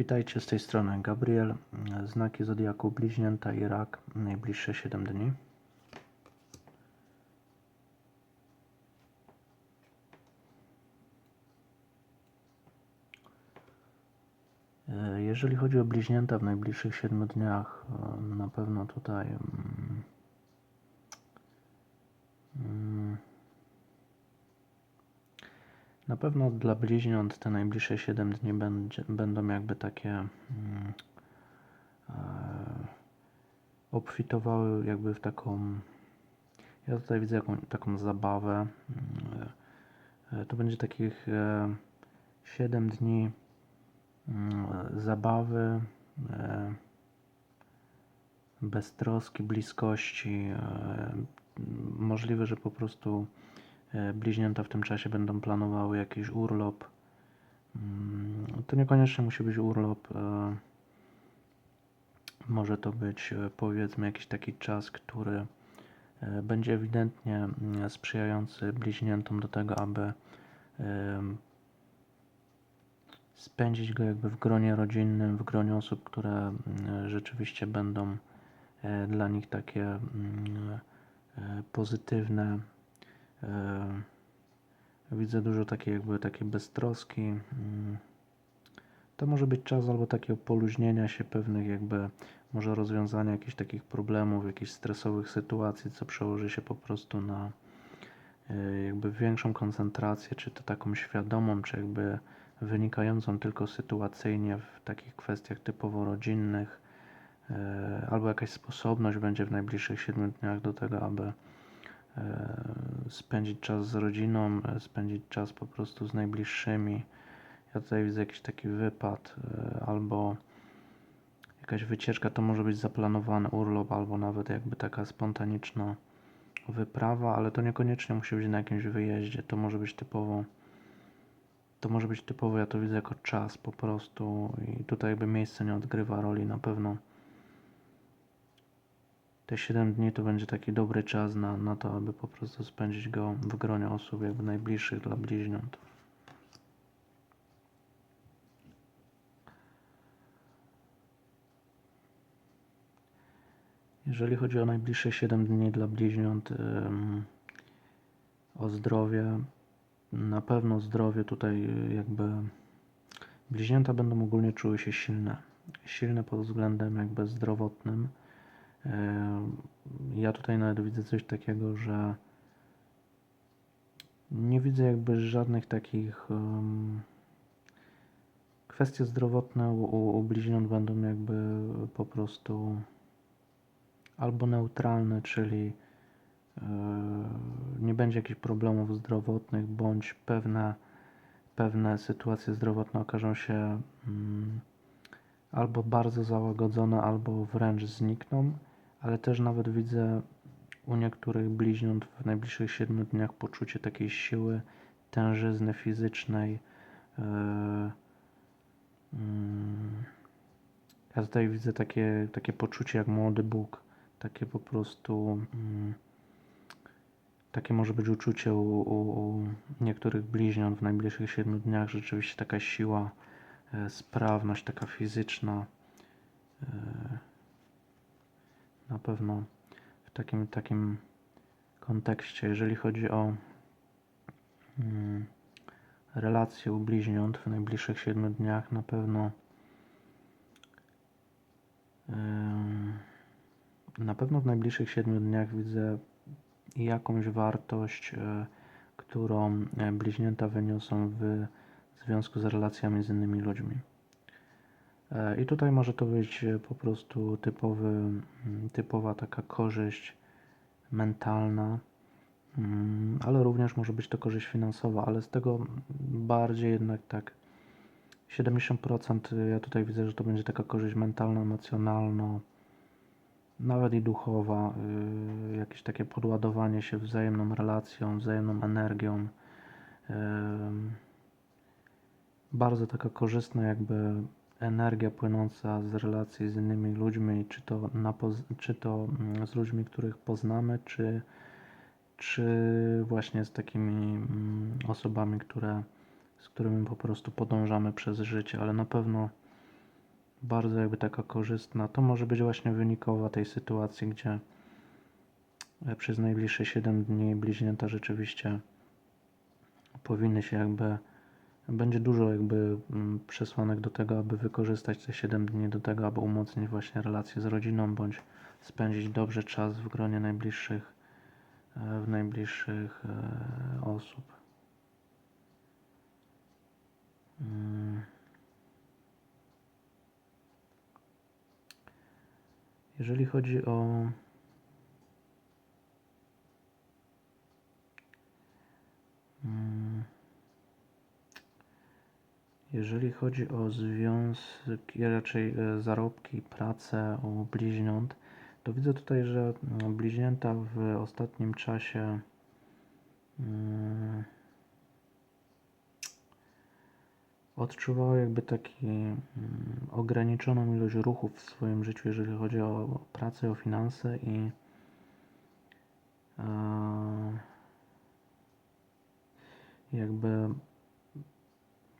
Witajcie z tej strony Gabriel. Znaki Zodiaku Bliźnięta i Rak. Najbliższe 7 dni. Jeżeli chodzi o bliźnięta w najbliższych 7 dniach, na pewno tutaj mm, mm, na pewno dla bliźniąt te najbliższe 7 dni będzie, będą jakby takie mm, e, obfitowały jakby w taką ja tutaj widzę jaką, taką zabawę mm, e, to będzie takich e, 7 dni mm, zabawy e, beztroski, bliskości e, możliwe, że po prostu e, bliźnięta w tym czasie będą planowały jakiś urlop. Mm, To niekoniecznie musi być urlop. e, Może to być e, powiedzmy jakiś taki czas, który e, będzie ewidentnie mm, sprzyjający bliźniętom do tego, aby spędzić go jakby w gronie rodzinnym, w gronie osób, które mm, rzeczywiście będą e, dla nich takie e, pozytywne. E, Widzę dużo takiej jakby takiej beztroski. mm. To może być czas albo takiego poluźnienia się pewnych jakby może rozwiązania jakichś takich problemów, jakichś stresowych sytuacji, co przełoży się po prostu na e, jakby większą koncentrację, czy to taką świadomą, czy jakby wynikającą tylko sytuacyjnie w takich kwestiach typowo rodzinnych, e, albo jakaś sposobność będzie w najbliższych 7 dniach do tego, aby spędzić czas z rodziną, e, spędzić czas po prostu z najbliższymi. Ja tutaj widzę jakiś taki wypad, e, albo jakaś wycieczka, to może być zaplanowany urlop, albo nawet jakby taka spontaniczna wyprawa, ale to niekoniecznie musi być na jakimś wyjeździe, to może być typowo to może być typowo, ja to widzę jako czas po prostu i tutaj jakby miejsce nie odgrywa roli na pewno. Te 7 dni to będzie taki dobry czas na, na to, aby po prostu spędzić go w gronie osób jakby najbliższych dla bliźniąt. Jeżeli chodzi o najbliższe 7 dni dla bliźniąt, o zdrowie, na pewno zdrowie tutaj jakby bliźnięta będą ogólnie czuły się silne. Silne pod względem jakby zdrowotnym. Ja tutaj nawet widzę coś takiego, że nie widzę jakby żadnych takich ym, kwestie zdrowotne u, u, bliźniąt będą jakby po prostu albo neutralne, czyli e, nie będzie jakichś problemów zdrowotnych, bądź pewne, pewne sytuacje zdrowotne okażą się mm, albo bardzo załagodzone, albo wręcz znikną, ale też nawet widzę u niektórych bliźniąt w najbliższych 7 dniach poczucie takiej siły, tężyzny fizycznej. e, mm, Ja tutaj widzę takie, takie poczucie jak młody Bóg, takie po prostu, mm, takie może być uczucie u, u, u niektórych bliźniąt w najbliższych 7 dniach, rzeczywiście taka siła, e, sprawność taka fizyczna. Na pewno w takim, takim kontekście, jeżeli chodzi o mm, relacje u bliźniąt w najbliższych 7 dniach, na pewno em, na pewno w najbliższych 7 dniach widzę jakąś wartość, e, którą e, bliźnięta wyniosą w związku z relacjami z innymi ludźmi. E, I tutaj może to być e, po prostu typowy, mm, typowa taka korzyść mentalna, mm, ale również może być to korzyść finansowa, ale z tego bardziej jednak tak 70% ja tutaj widzę, że to będzie taka korzyść mentalna, emocjonalna, nawet i duchowa, y, jakieś takie podładowanie się wzajemną relacją, wzajemną energią. Ym, Bardzo taka korzystna jakby energia płynąca z relacji z innymi ludźmi, czy to, na czy to mm, z ludźmi, których poznamy, czy, czy właśnie z takimi mm, osobami, które, z którymi po prostu podążamy przez życie, ale na pewno bardzo jakby taka korzystna. To może być właśnie wynikowa tej sytuacji, gdzie e, przez najbliższe 7 dni bliźnięta rzeczywiście powinny się jakby będzie dużo jakby mm, przesłanek do tego, aby wykorzystać te 7 dni do tego, aby umocnić właśnie relacje z rodziną, bądź spędzić dobrze czas w gronie najbliższych, e, w najbliższych e, osób. Mm. Jeżeli chodzi o Jeżeli chodzi o związki, raczej e, zarobki, pracę u bliźniąt, to widzę tutaj, że mm, bliźnięta w ostatnim czasie mm, odczuwały jakby taki mm, ograniczoną ilość ruchów w swoim życiu, jeżeli chodzi o pracę, o finanse i jakby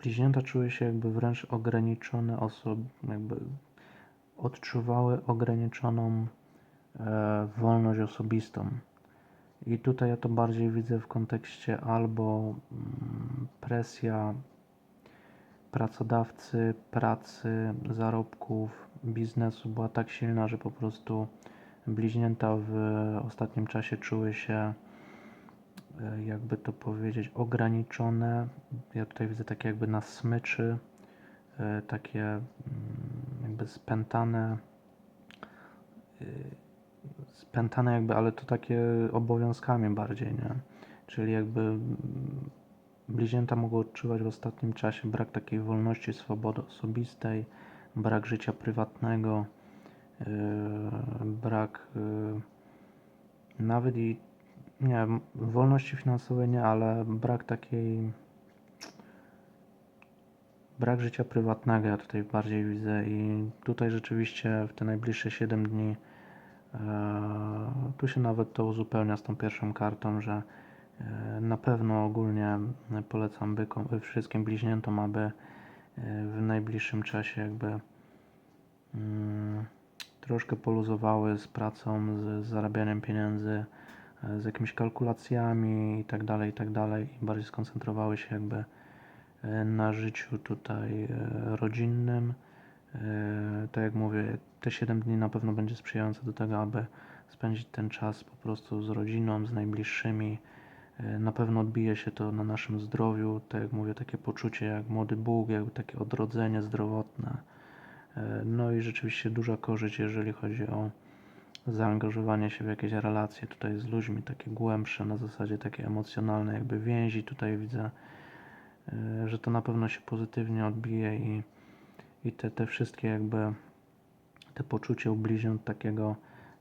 bliźnięta czuły się jakby wręcz ograniczone osoby, jakby odczuwały ograniczoną e, wolność osobistą. I tutaj ja to bardziej widzę w kontekście albo mm, presja pracodawcy, pracy, zarobków, biznesu była tak silna, że po prostu bliźnięta w ostatnim czasie czuły się jakby to powiedzieć, ograniczone. Ja tutaj widzę takie jakby na smyczy, e, takie mm, jakby spętane, e, spętane jakby, ale to takie obowiązkami bardziej, nie? Czyli jakby mm, bliźnięta mogą odczuwać w ostatnim czasie brak takiej wolności, swobody osobistej, brak życia prywatnego, brak nawet i nie, wolności finansowej nie, ale brak takiej. Brak życia prywatnego ja tutaj bardziej widzę i tutaj rzeczywiście w te najbliższe 7 dni e, tu się nawet to uzupełnia z tą pierwszą kartą, że e, na pewno ogólnie polecam bykom, wszystkim bliźniętom, aby e, w najbliższym czasie jakby mm, troszkę poluzowały z pracą, z zarabianiem pieniędzy, z jakimiś kalkulacjami i tak dalej, i tak dalej. Bardziej skoncentrowały się jakby e, na życiu tutaj e, rodzinnym. E, tak jak mówię, te 7 dni na pewno będzie sprzyjające do tego, aby spędzić ten czas po prostu z rodziną, z najbliższymi. Na pewno odbije się to na naszym zdrowiu, tak jak mówię, takie poczucie jak młody Bóg, jakby takie odrodzenie zdrowotne. No i rzeczywiście duża korzyść, jeżeli chodzi o zaangażowanie się w jakieś relacje tutaj z ludźmi, takie głębsze, na zasadzie takie emocjonalne, jakby więzi. Tutaj widzę, e, że to na pewno się pozytywnie odbije i, i te, te wszystkie jakby te poczucie bliźniąt takiego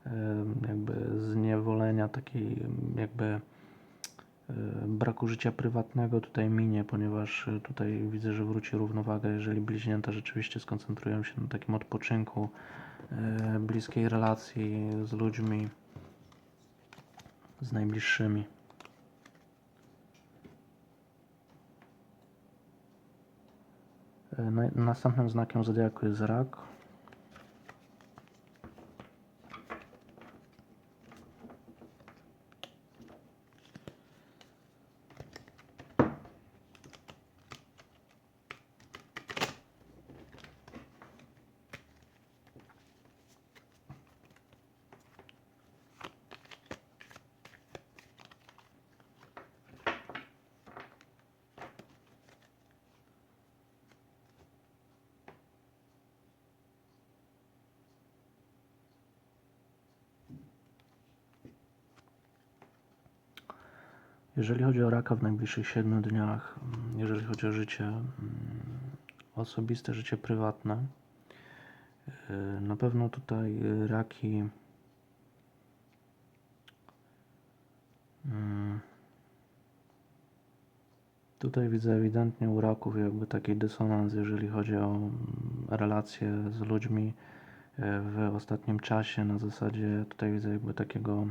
e, jakby zniewolenia, takiej jakby e, braku życia prywatnego tutaj minie, ponieważ tutaj widzę, że wróci równowaga, jeżeli bliźnięta rzeczywiście skoncentrują się na takim odpoczynku, bliskiej relacji z ludźmi, z najbliższymi. E, następnym znakiem zodiaku jest rak. Jeżeli chodzi o raka w najbliższych 7 dniach, mm, jeżeli chodzi o życie mm, osobiste, życie prywatne, y, na pewno tutaj raki mm, Tutaj widzę ewidentnie u raków jakby taki dysonans, jeżeli chodzi o relacje z ludźmi y, w ostatnim czasie. Na zasadzie tutaj widzę jakby takiego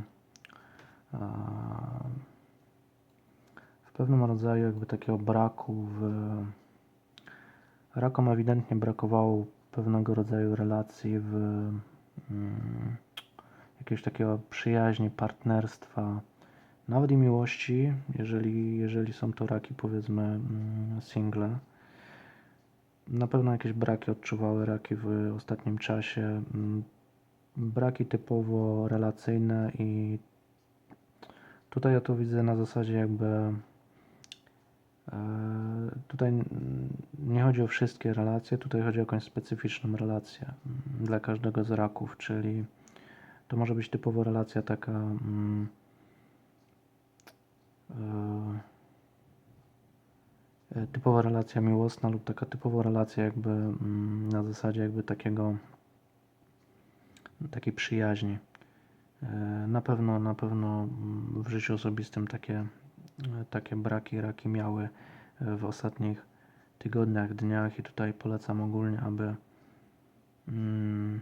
pewnym rodzaju jakby takiego braku w... Rakom ewidentnie brakowało pewnego rodzaju relacji, w mm, jakiegoś takiego przyjaźni, partnerstwa, nawet i miłości, jeżeli, jeżeli są to raki, powiedzmy, mm, single. Na pewno jakieś braki odczuwały raki w ostatnim czasie. mm, Braki typowo relacyjne i tutaj ja to widzę na zasadzie jakby tutaj n- nie chodzi o wszystkie relacje, tutaj chodzi o jakąś specyficzną relację mm, dla każdego z raków, czyli to może być typowo relacja taka mm, e, e, typowa relacja miłosna lub taka typowa relacja jakby mm, na zasadzie jakby takiego takiej przyjaźni. E, Na pewno, na pewno w życiu osobistym takie, e, takie braki, raki miały e, w ostatnich tygodniach, dniach i tutaj polecam ogólnie, aby mm,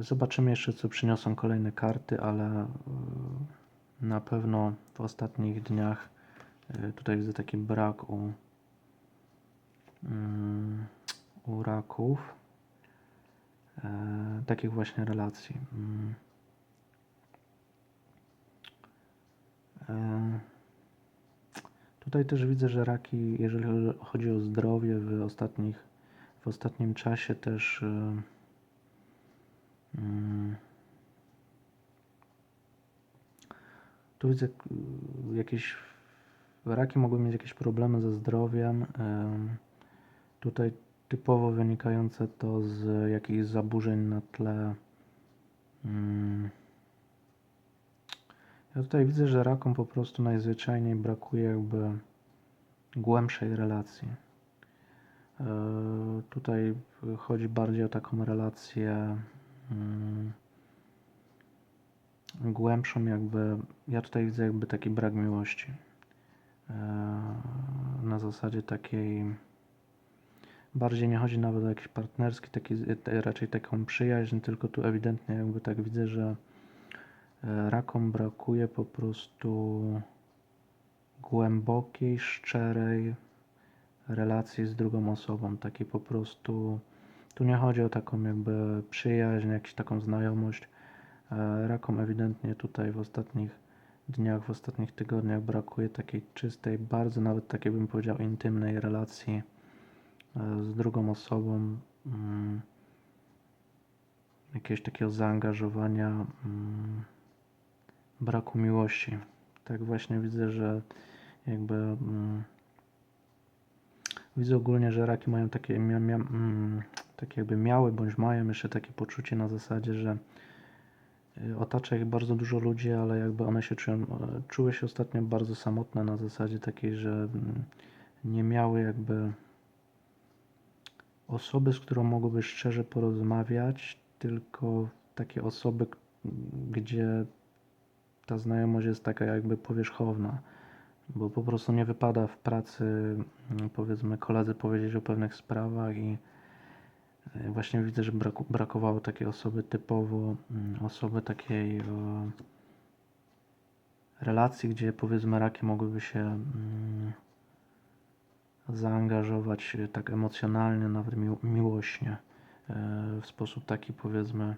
zobaczymy jeszcze, co przyniosą kolejne karty, ale e, na pewno w ostatnich dniach e, tutaj widzę taki brak u, mm, u raków takich właśnie relacji. Mm. Tutaj też widzę, że raki, jeżeli chodzi o zdrowie w ostatnich, w ostatnim czasie też e, mm, tu widzę k- jakieś raki mogły mieć jakieś problemy ze zdrowiem. em, Tutaj typowo wynikające to z jakichś zaburzeń na tle. Ja tutaj widzę, że rakom po prostu najzwyczajniej brakuje jakby głębszej relacji. E, Tutaj chodzi bardziej o taką relację mm, głębszą, jakby. Ja tutaj widzę jakby taki brak miłości. E, Na zasadzie takiej. Bardziej nie chodzi nawet o jakiś partnerski, taki, te- raczej taką przyjaźń, tylko tu ewidentnie jakby tak widzę, że e, rakom brakuje po prostu głębokiej, szczerej relacji z drugą osobą. Takiej po prostu. Tu nie chodzi o taką jakby przyjaźń, jakąś taką znajomość. E, Rakom ewidentnie tutaj w ostatnich dniach, w ostatnich tygodniach brakuje takiej czystej, bardzo nawet takiej bym powiedział intymnej relacji e, z drugą osobą. mm, Jakiegoś takiego zaangażowania, mm, braku miłości. Tak właśnie widzę, że jakby mm, widzę ogólnie, że raki mają takie, mia, mia, mm, takie jakby miały bądź mają jeszcze takie poczucie na zasadzie, że y, otacza ich bardzo dużo ludzi, ale jakby one się czują, e, czuły się ostatnio bardzo samotne na zasadzie takiej, że mm, nie miały jakby osoby, z którą mogłyby szczerze porozmawiać, tylko takie osoby, gdzie ta znajomość jest taka jakby powierzchowna, bo po prostu nie wypada w pracy, mm, powiedzmy, koledze powiedzieć o pewnych sprawach i e, właśnie widzę, że brakowało takiej osoby typowo, mm, osoby takiej e, relacji, gdzie powiedzmy raki mogłyby się mm, zaangażować tak emocjonalnie, nawet mił, miłośnie, e, w sposób taki powiedzmy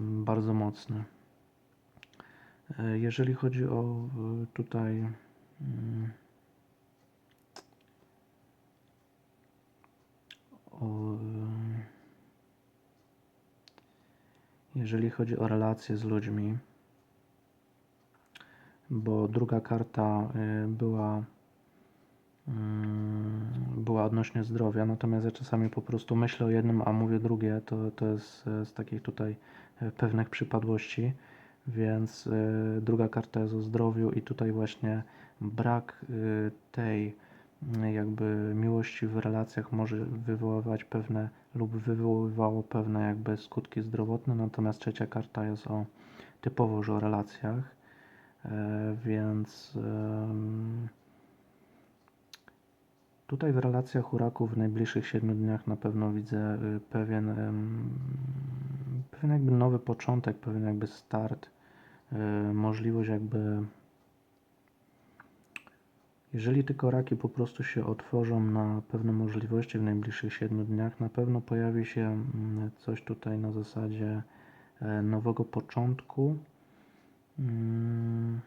bardzo mocny. E, Jeżeli chodzi o e, tutaj mm, o, e, jeżeli chodzi o relacje z ludźmi, bo druga karta była mm, była odnośnie zdrowia, natomiast ja czasami po prostu myślę o jednym, a mówię drugie, to, to jest z takich tutaj pewnych przypadłości, więc e, druga karta jest o zdrowiu i tutaj właśnie brak y, tej y, jakby miłości w relacjach może wywoływać pewne lub wywoływało pewne jakby skutki zdrowotne, natomiast trzecia karta jest o typowo już o relacjach, e, więc Tutaj w relacjach u raków w najbliższych 7 dniach na pewno widzę y, pewien, pewien jakby nowy początek, pewien jakby start, y, możliwość jakby Jeżeli tylko raki po prostu się otworzą na pewne możliwości w najbliższych 7 dniach, na pewno pojawi się mm, coś tutaj na zasadzie e, nowego początku. Mm,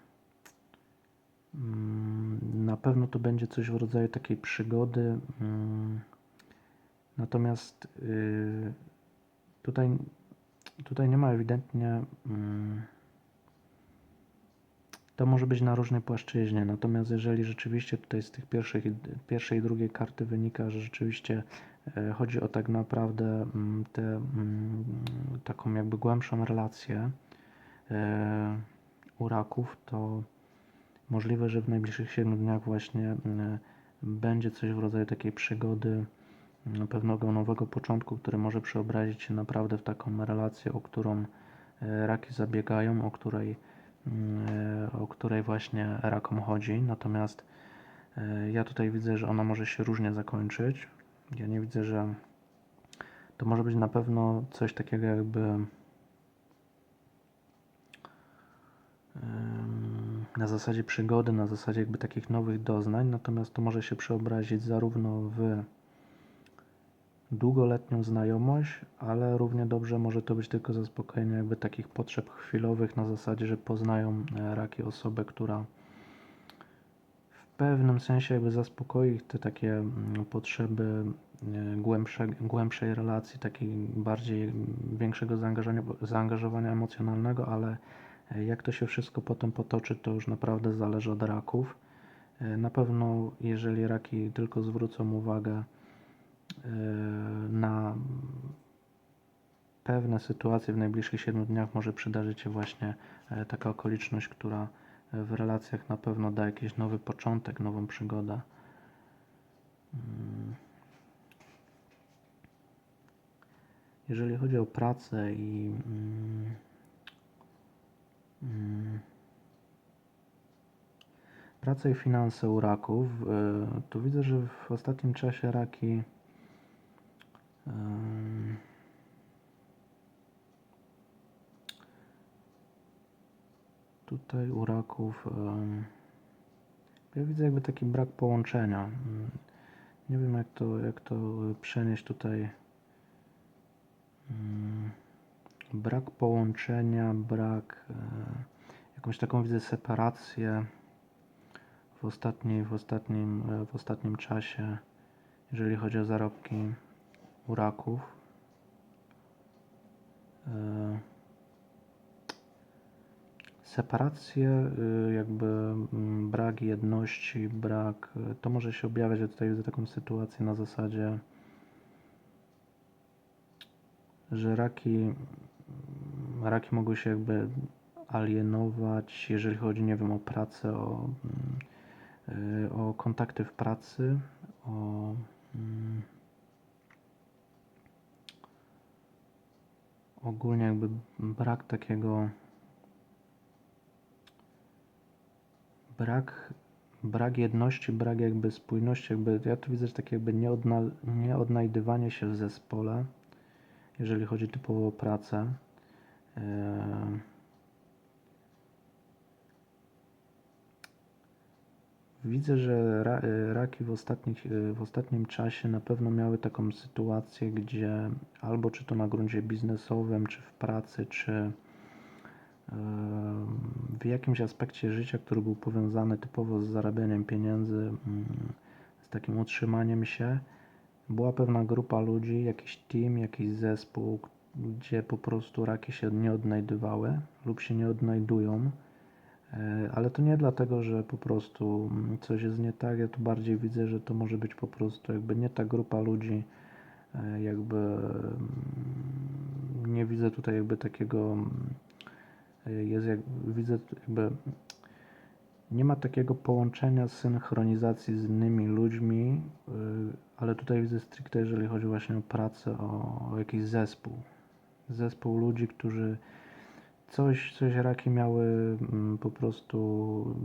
mm, Na pewno to będzie coś w rodzaju takiej przygody. Natomiast y, tutaj, tutaj nie ma ewidentnie. To może być na różnej płaszczyźnie. Natomiast jeżeli rzeczywiście tutaj z tych pierwszych, pierwszej i drugiej karty wynika, że rzeczywiście e, chodzi o tak naprawdę mm, tę mm, taką jakby głębszą relację e, u raków, to możliwe, że w najbliższych 7 dniach właśnie mm, będzie coś w rodzaju takiej przygody, mm, pewnego nowego początku, który może przeobrazić się naprawdę w taką relację, o którą e, raki zabiegają, o której, e, o której właśnie rakom chodzi. Natomiast e, ja tutaj widzę, że ona może się różnie zakończyć. Ja nie widzę, że to może być na pewno coś takiego jakby na zasadzie przygody, na zasadzie jakby takich nowych doznań, natomiast to może się przeobrazić zarówno w długoletnią znajomość, ale równie dobrze może to być tylko zaspokojenie jakby takich potrzeb chwilowych na zasadzie, że poznają e, raki osobę, która w pewnym sensie jakby zaspokoi te takie mm, potrzeby e, głębsze, głębszej relacji, takiej bardziej większego zaangażowania, zaangażowania emocjonalnego, ale e, jak to się wszystko potem potoczy, to już naprawdę zależy od raków. Na pewno, jeżeli raki tylko zwrócą uwagę na pewne sytuacje w najbliższych 7 dniach, może przydarzyć się właśnie e, taka okoliczność, która e, w relacjach na pewno da jakiś nowy początek, nową przygodę. Mm. Jeżeli chodzi o pracę i mm, mm, pracę i finanse u raków, to widzę, że w ostatnim czasie raki tutaj u raków ym, ja widzę jakby taki brak połączenia. Nie wiem jak to, jak to przenieść tutaj. Brak połączenia, brak e, jakąś taką widzę separację w, ostatniej, w, ostatnim, e, w ostatnim czasie, jeżeli chodzi o zarobki u raków. E, Separację, y, jakby mm, brak jedności, brak, to może się objawiać, ja tutaj widzę taką sytuację na zasadzie, że raki, mm, raki mogą się jakby alienować, jeżeli chodzi, nie wiem, o pracę, o, mm, y, o kontakty w pracy, o ogólnie jakby brak takiego brak, brak jedności, brak jakby spójności, jakby ja tu widzę takie jakby nieodna, nieodnajdywanie się w zespole, jeżeli chodzi typowo o pracę. Eee, Widzę, że ra, e, raki w, ostatnich, e, w ostatnim czasie na pewno miały taką sytuację, gdzie albo czy to na gruncie biznesowym, czy w pracy, czy w jakimś aspekcie życia, który był powiązany typowo z zarabianiem pieniędzy, mm, z takim utrzymaniem się, była pewna grupa ludzi, jakiś team, jakiś zespół, gdzie po prostu raki się nie odnajdywały lub się nie odnajdują. E, Ale to nie dlatego, że po prostu mm, coś jest nie tak. Ja tu bardziej widzę, że to może być po prostu jakby nie ta grupa ludzi, e, jakby mm, nie widzę tutaj jakby takiego, mm, e, jest jak, widzę jakby nie ma takiego połączenia, synchronizacji z innymi ludźmi, ale tutaj widzę stricte, jeżeli chodzi właśnie o pracę, o, o jakiś zespół. Zespół ludzi, którzy coś, coś raki miały mm, po prostu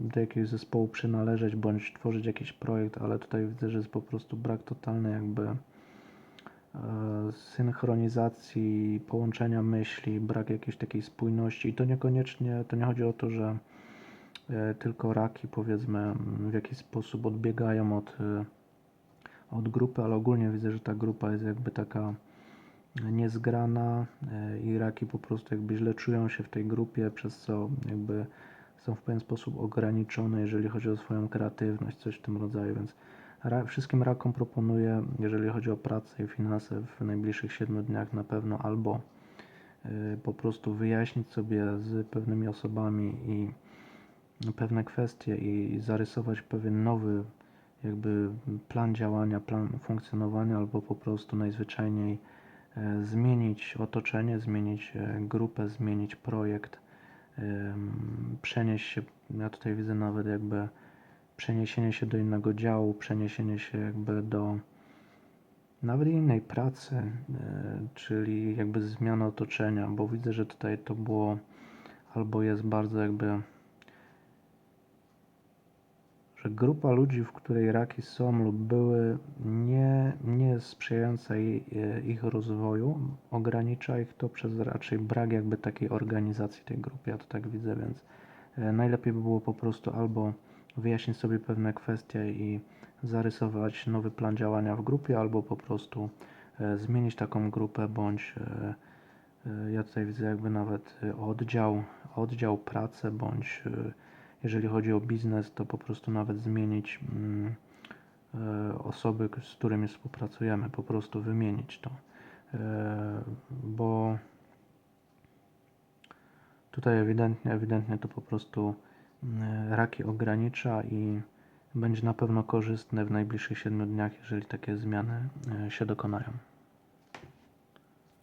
do jakiegoś zespołu przynależeć, bądź tworzyć jakiś projekt, ale tutaj widzę, że jest po prostu brak totalny jakby e, synchronizacji, połączenia myśli, brak jakiejś takiej spójności. I to niekoniecznie, to nie chodzi o to, że e, tylko raki powiedzmy w jakiś sposób odbiegają od, e, od grupy, ale ogólnie widzę, że ta grupa jest jakby taka niezgrana e, i raki po prostu jakby źle czują się w tej grupie, przez co jakby są w pewien sposób ograniczone, jeżeli chodzi o swoją kreatywność, coś w tym rodzaju, więc wszystkim rakom proponuję, jeżeli chodzi o pracę i finanse w najbliższych 7 dniach na pewno albo y, po prostu wyjaśnić sobie z pewnymi osobami i pewne kwestie i zarysować pewien nowy jakby plan działania, plan funkcjonowania, albo po prostu najzwyczajniej e, zmienić otoczenie, zmienić e, grupę, zmienić projekt, em, przenieść się, ja tutaj widzę nawet jakby przeniesienie się do innego działu, przeniesienie się jakby do nawet innej pracy, e, czyli jakby zmiana otoczenia, bo widzę, że tutaj to było albo jest bardzo jakby że grupa ludzi, w której raki są lub były, nie, nie jest sprzyjająca e, ich rozwoju, ogranicza ich to przez raczej brak jakby takiej organizacji tej grupy, ja to tak widzę, więc e, najlepiej by było po prostu albo wyjaśnić sobie pewne kwestie i zarysować nowy plan działania w grupie, albo po prostu e, zmienić taką grupę, bądź ja tutaj widzę jakby nawet oddział, oddział pracę, bądź jeżeli chodzi o biznes, to po prostu nawet zmienić mm, e, osoby, z którymi współpracujemy, po prostu wymienić to. E, bo tutaj ewidentnie, ewidentnie to po prostu mm, raki ogranicza i będzie na pewno korzystne w najbliższych 7 dniach, jeżeli takie zmiany e, się dokonają.